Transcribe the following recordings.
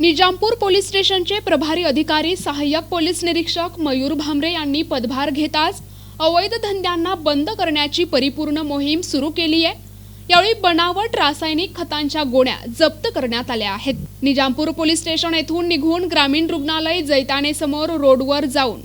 Nizampur police स्टेशनचे प्रभारी अधिकारी सहाय्यक पोलीस निरीक्षक मयूर भामरे यांनी पदभार घेताच अवैध धंद्यांना बंद करण्याची परिपूर्ण मोहीम सुरू केली आहे. यावेळी बनावट रासायनिक खतांच्या गोण्या जप्त करण्यात आल्या आहेत. निजामपूर पोलीस स्टेशन येथून निघून ग्रामीण रुग्णालय जैताने समोर रोडवर जाऊन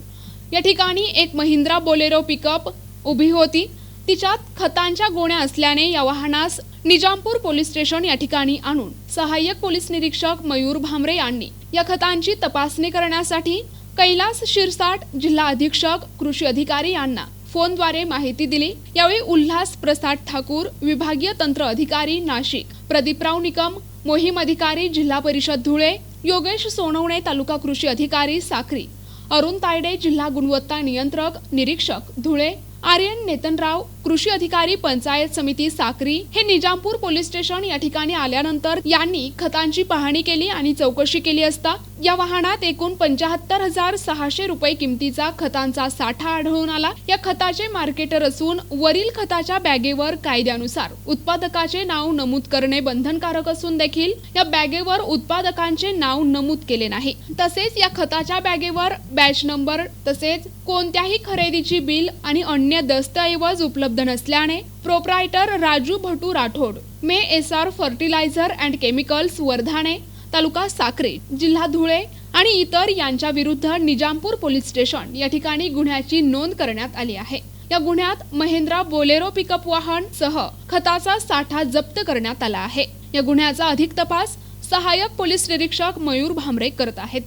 या ठिकाणी एक महिंद्रा बोलेरो पिकअप उभी होती. तिच्यात खतांच्या गोण्या असल्याने या वाहनास निजामपूर पोलीस स्टेशन या ठिकाणी आणून सहाय्यक पोलीस निरीक्षक मयूर भामरे यांनी या खतांची तपासणी करण्यासाठी कैलास शिरसाट जिल्हा अधीक्षक कृषी अधिकारी यांना फोनद्वारे माहिती दिली. यावेळी उल्हास प्रसाद ठाकूर विभागीय तंत्र अधिकारी नाशिक प्रदीपराव निकम मोहीम अधिकारी जिल्हा परिषद धुळे योगेश सोनवणे तालुका कृषी अधिकारी साक्री अरुण तायडे जिल्हा गुणवत्ता नियंत्रक निरीक्षक धुळे आर्यन नेतनराव कृषी अधिकारी पंचायत समिती साक्री हे निजामपूर पोलीस स्टेशन या ठिकाणी आल्यानंतर यांनी खतांची पाहणी केली आणि चौकशी केली असता या वाहनात एकूण पंचाहत्तर हजार सहाशे रुपये किमतीचा खतांचा साठा आढळून आला. या खताचे मार्केटर असून वरील खताच्या बॅगेवर कायद्यानुसार उत्पादकाचे नाव नमूद करणे बंधनकारक असून देखील या बॅगेवर उत्पादकांचे नाव नमूद केले नाही. तसेच या खताच्या बॅगेवर बॅच नंबर तसेच कोणत्याही खरेदीची बिल आणि अन्य दस्तऐवज उपलब्ध नसल्याने proprietor Raju Bhatu Rathod may S R fertilizer and chemicals Vardhane तालुका साक्री जिल्हा धुळे आणि इतर यांच्या विरुद्ध निजामपूर पोलीस स्टेशन या ठिकाणी गुन्ह्याची नोंद करण्यात आली आहे. या गुन्ह्यात महेंद्रा बोलेरो पिकअप वाहन सह खताचा साठा जप्त करण्यात आला आहे. या गुन्ह्याचा अधिक तपास सहाय्यक पोलीस निरीक्षक मयूर भामरे करत आहेत.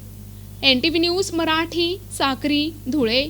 N T V news Marathi Sakri Dhule.